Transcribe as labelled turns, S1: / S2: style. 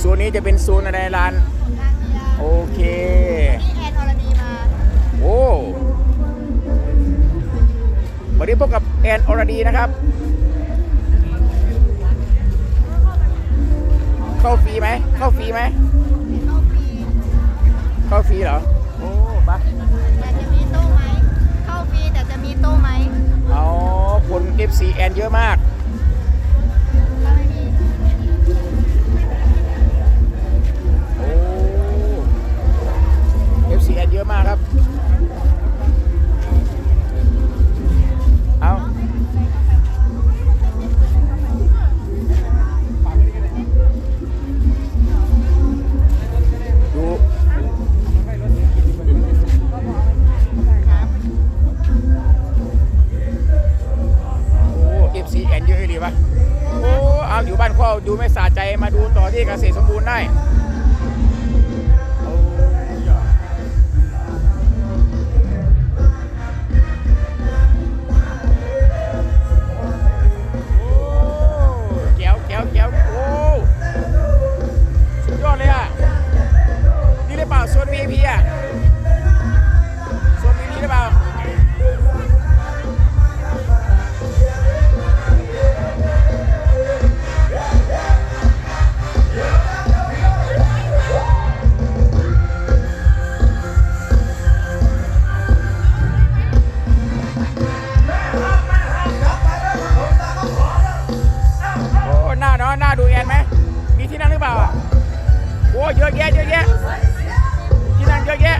S1: โซนนี้จะเป็นโซนอะไรร้าน
S2: ร้านเบียร์
S1: โอเค
S2: นี่แอนอรดีมา
S1: โอ้วันนี้พบกับแอนอรดีนะครับ เข้าฟรีไหม เข้าฟรีไหม
S2: เข้าฟรี
S1: เข้าฟรีเหรอ โอ้ปะ
S2: แต่จะมีโต๊ะไหม เข้าฟรีแต่จะมีโต๊ะไหม
S1: เอาคน FC แอนเยอะมาก แอนเยอะเลยปะโอ้เอาอยู่บ้านข้อดูไม่สะใจมาดูต่อที่เกษตรสมบูรณ์ได้ เนาะหน้าดูแอนไหมมีที่นั่งหรือเปล่าโอ้เยอะแยะเยอะแยะที่นั่งเยอะแยะ